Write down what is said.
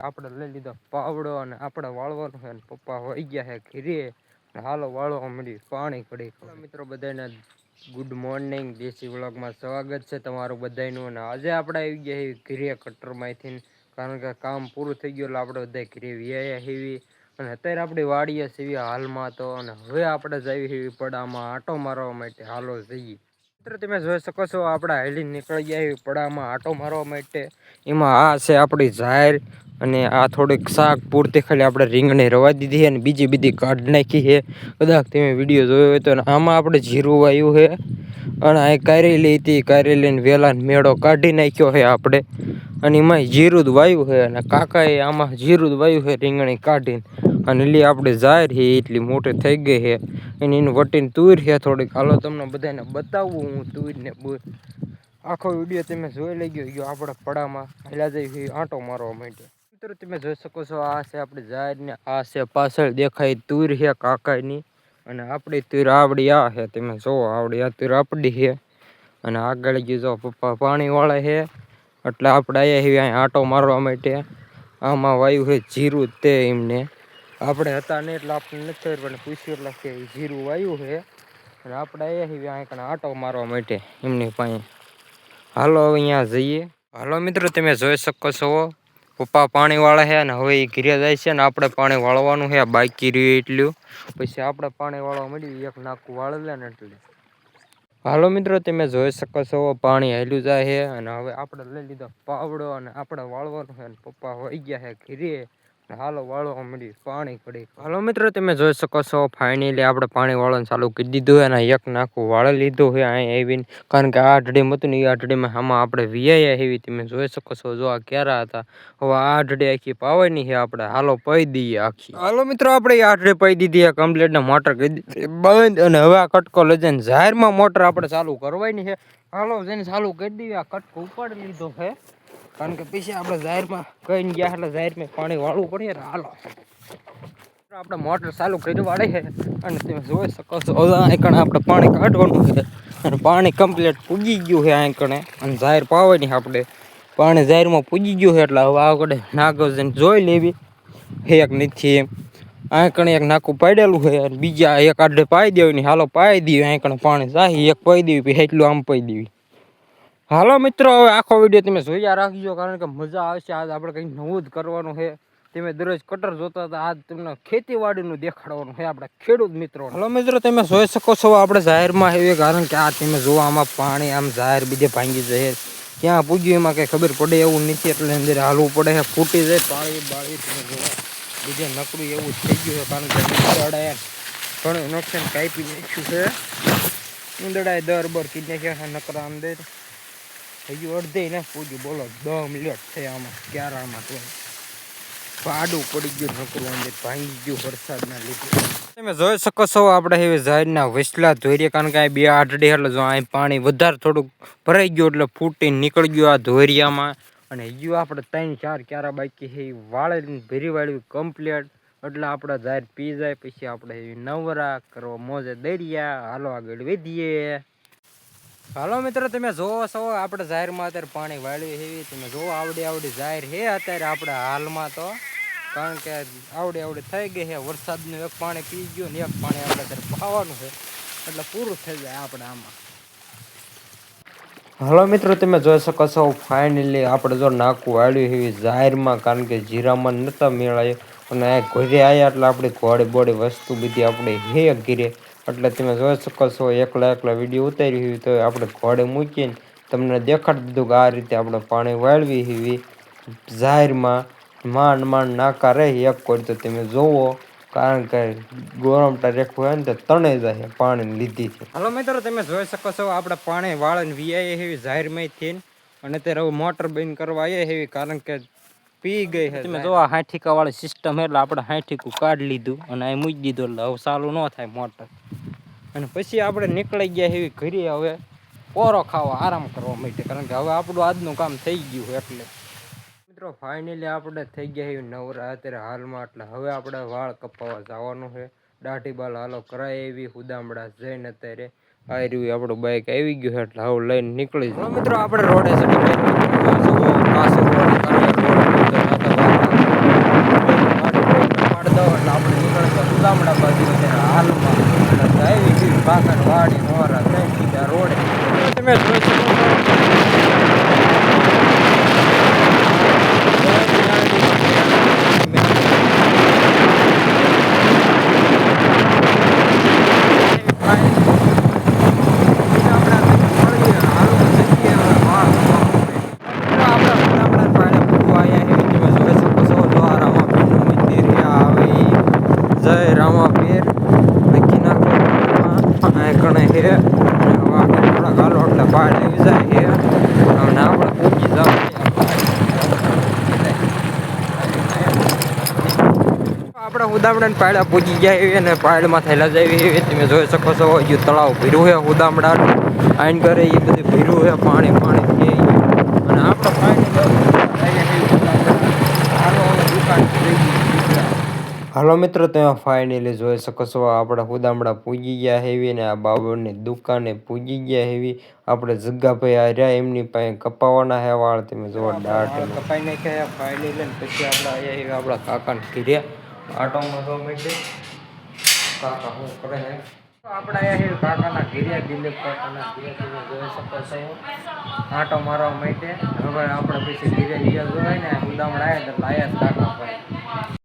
આપણે લઈ લીધો પાવડો અને આપણે વાળવાનું છે અને પપ્પા વહી ગયા છે ઘીરે. હાલો વાળવા મળ્યું, પાણી કડી મિત્રો બધાને ગુડ મોર્નિંગ દેશી વ્લોગમાં સ્વાગત છે તમારું બધાનું અને આજે આપણે આવી ગયા છીએ ઘીરે કટરમાંથી કારણ કે કામ પૂરું થઈ ગયું એટલે આપણે બધા ઘીરે વ્યાયા હેવી અને અત્યારે આપણી વાડીએ સીવી હાલમાં તો. અને હવે આપણે જઈએ હેવી પડામાં આંટો મારવા માટે. હાલો જઈએ. મિત્રો, તમે જોઈ શકો છો, આપણે હાલી નીકળી ગયા પડામાં, આટો મારવા માટે. એમાં આ છે આપણી ઝાહેર અને આ થોડીક શાક પૂરતી ખાલી આપણે રીંગણી રવા દીધી અને બીજી બીજી કાઢ નાખી છે. કદાચ તમે વીડિયો જોયો હોય તો આમાં આપણે જીરું વાયું છે અને આ કારેલી હતી કારેલીને વેલા મેળો કાઢી નાખ્યો છે આપણે. અને એમાં જીરું જ વાયું છે અને કાકાએ આમાં જીરું જ વાયું છે રીંગણી કાઢીને. અને લી આપણે જાહેર છે એટલી મોટી થઈ ગઈ છે અને એનું વટીને તુર છે થોડીક. હાલો તમને બધાને બતાવું, હું તુરને આખો વીડિયો તમે જોઈ લઈ ગયો આપણા પડામાં હેલા જઈ આંટો મારવા માટે મિત્રો, તમે જોઈ શકો છો, આ છે આપણે જાહેરને, આ છે પાછળ દેખાય તુર છે કાકાની. અને આપણી તુર આવડી આ છે તમે જોવો આવડી આ તુર આપડી છે અને આગળ ગયું જો પપ્પા પાણીવાળા છે એટલે આપણે અહીંયા આંટો મારવા માટે આમાં વાયુ છે જીરું તે એમને. આપણે હતા નહીં એટલે આપણને નથી ખબર, પણ પૂછ્યું એટલે કે જીરું વાયું છે. અને આપણે અહીંયા અહીંયા આંટો મારવા માટે, એમની પાસે. હાલો અહીંયા જઈએ. હાલો મિત્રો, તમે જોઈ શકો છો. પપ્પા પાણી વાળે છે અને હવે એ ઘીરે જાય છે ને આપણે પાણી વાળવાનું છે બાકી રહ્યું એટલું. પછી આપણે પાણી વાળવા મળ્યું એક નાખું વાળી ને એટલે. હાલો મિત્રો, તમે જોઈ શકો છો, પાણી હેલું જાય છે. અને હવે આપણે લઈ લીધો પાવડો અને આપણે વાળવાનું છે અને પપ્પા વહી ગયા છે ઘીરે. હાલો વાળવા મળી પાણી પડી. હાલો મિત્રો તમે જોઈ શકો છો ફાઇનલી આપણે પાણી વાળવાનું ચાલુ કરી દીધું અને એક નાખું વાળી લીધું છે અહીં આવીને. કારણ કે આ ઢડીમાં હતું ને એ અઢડીમાં આમાં આપણે વીઆઈ એવી તમે જોઈ શકો છો જો આ ક્યારે હતા. હવે આ અઢડી આખી પાવાની છે આપણે. હાલો પઈ દઈએ આખી. હાલો મિત્રો આપણે આ અઢડી પઈ દીધી કમ્પ્લીટ ને મોટર કરી દીધી બંધ અને હવે આ કટકો લઈ જઈને જાહેરમાં મોટર આપણે ચાલુ કરવાની છે. હાલો જઈને ચાલુ કરી દઈએ આ કટકો ઉપાડી લીધો છે. કારણ કે પછી આપણે જાહેરમાં કહીને ગયા એટલે જાહેરમાં પાણી વાળવું પડે ને હાલો. આપણે મોટર ચાલુ કરી વાળે છે અને તમે જોઈ શકો છો આંકણે આપણે પાણી કાઢવાનું છે અને પાણી કમ્પ્લીટ પૂગી ગયું છે આંકણે અને જાહેર પાવાની આપણે. પાણી જાહેરમાં પૂગી ગયું છે એટલે હવે આગળ નાગોજન જોઈ લેવી. એક નથી એમ. આંકણે એક નાકું પાડેલું છે અને બીજા એક આડે પાઈ દેવાની. હાલો પાઈ દઈએ આંકણે પાણી જાય એક પાઈ દેવી પછી એટલું આમ પાઈ દેવી હાલો મિત્રો, હવે આખો વીડિયો તમે જોયા રાખજો, કારણ કે મજા આવશે. આજ આપણે કંઈક નવું જ કરવાનું છે. તમે દરરોજ કટર જોતા હતા, આજ તમને ખેતીવાડીનું દેખાડવાનું છે આપણે ખેડૂત મિત્રો. હાલો મિત્રો, તમે જોઈ શકો છો, આપણે જાહેરમાં એવી કારણ કે આ તમે જોવા આમાં પાણી, આમ જાહેર બીજે ભાંગી જાય ક્યાં પૂજ્યું, એમાં કંઈ ખબર પડે એવું નથી, એટલે અંદર હાલવું પડે છે. ફૂટી જાય પાણી બાળી, તમે જોવા બીજે નકરું એવું થઈ ગયું છે, કારણ કે ઉંદરડાએ ઘણું નુકસાન કાપી નાખ્યું છે. ઉંદરડાએ દર બર કીધી નાખ્યા નકરા અંદર. હજુ અડધે ને પૂજ્યું. બોલો, દમ લેટ થયા આમાં, ક્યારામાં તો. પાડું પડી ગયું નકરું ભાંગી ગયું વરસાદના લીધે. તમે જોઈ શકો છો આપણે હવે ઝાડના વસલા ધોરીએ, કારણ કે આ બે આઠડી એટલે જો અહીં પાણી વધારે થોડુંક ભરાઈ ગયું એટલે ફૂટી નીકળી ગયું આ ધોરિયામાં. અને હજુ આપણે ત્રણ, ચાર ક્યારા બાકી છે એ વાળે ભેરી વાળવી કમ્પ્લીટ એટલે આપણે ઝાડ પી જાય, પછી આપણે નવરા કરવા મોજે દરિયા, હાલો આગળ વધીએ. હાલો મિત્રો, તમે જોવો છો, આપણે જાહેરમાં અત્યારે પાણી વાળ્યું એવી તમે જોવો, આવડી આવડી જાહેર હે અત્યારે આપણે હાલમાં તો. કારણ કે આવડી આવડી થઈ ગઈ છે વરસાદનું એક પાણી પી ગયું ને એક પાણી આપણે અત્યારે પાવાનું છે. એટલે પૂરું થઈ જાય આપણે આમાં. હાલો મિત્રો, તમે જોઈ શકો છો ફાઇનલી આપણે જો નાકું વાળ્યું એવી જાહેરમાં, કારણ કે જીરામાં નહોતા મેળાય. અને ઘરે આવ્યા એટલે આપણી ઘોડી બોડી વસ્તુ બધી આપણે હે ઘીરે. એટલે તમે જોઈ શકો છો એકલા એકલા વીડિયો ઉતારી હોય તો આપણે ઘોડે મૂકીને તમને દેખાડી દીધું કે આ રીતે આપણે પાણી વાળવી હોય. જાહેરમાં માંડ માંડ નાકા રહે એક કોઈ તો તમે જોવો કારણ કે ગોરમટા રેખું હોય ને તો તણે જાય પાણી લીધી છે. હાલો મિત્રો તમે જોઈ શકો છો આપણે પાણી વાળીને વીઆઈ એવી જાહેરમાંથી અને અત્યારે હવે મોટર બંધ કરવા આવીએ એવી કારણ કે પી ગઈ છે તમે જો હાઠીકા વાળી સિસ્ટમ એટલે આપણે હાઠીકું કાઢી લીધું અને અહીં મૂકી દીધું એટલે હવે ચાલુ ન થાય મોટર. અને પછી આપણે નીકળી ગયા એવી ઘરે હવે પોરો ખાવા આરામ કરવા માટે, કારણ કે હવે આપણું આજનું કામ થઈ ગયું એટલે. મિત્રો ફાઇનલી આપણે થઈ ગયા એવી નવરા અત્યારે હાલમાં, એટલે હવે આપણે વાળ કપાવવા જવાનું છે. દાઢી બાલ હાલો કરાય એવી ઉદામડા જઈને અત્યારે આ રહ્યું આપણું બાઇક આવી ગયું છે, એટલે હવે લઈને નીકળી જાય મિત્રો, આપણે રોડે ચડી રોડ બાકર વાડી મોરા થઈ ગયા રોડે. તમે જોઈ શકો અને હવે આગળ એટલે પાડ આવી જાય છે. અને આપણે પૂજી જાવ આપણે ઉદામડા પાયડા પૂજી ગયા એવી અને પાયડમાં થયેલા જાય એવી. તમે જોઈ શકો છો, હજુ તળાવ ભીરું છે ઉદામડા આઈન કરે એ બધું ભીરું છે, પાણી પાણી અને આપણે પાણી હાલો મિત્રો તમે ફાઇનલી જોઈ શકો છો આપણે ઉદામડા પૂજી ગયા હેવી ને આ બાબરની દુકાને પૂજી ગયા હેવી. આપણે જગ્ગાભાઈ આ રહ્યા એમની પાસે કપાવાના હે વાળ તમે જોવો દાઢ કપાઈ નાખ્યા ફાઇનલી ને પછી આપણે અહીંયા આપણા કાકાને કીધે આટોમાં જો મેળે કાકા શું કરે હે આપણે અહીંયા કાકાના ઘીરે દિલીપ કાકાના ઘીરે તમે જોઈ શકો છો. આટો મારવા માટે હવે આપણે પછી ઘીરે ગયા જોવાય ને ઉદામડા આવ્યા તો લાયા જ કાકા પાસે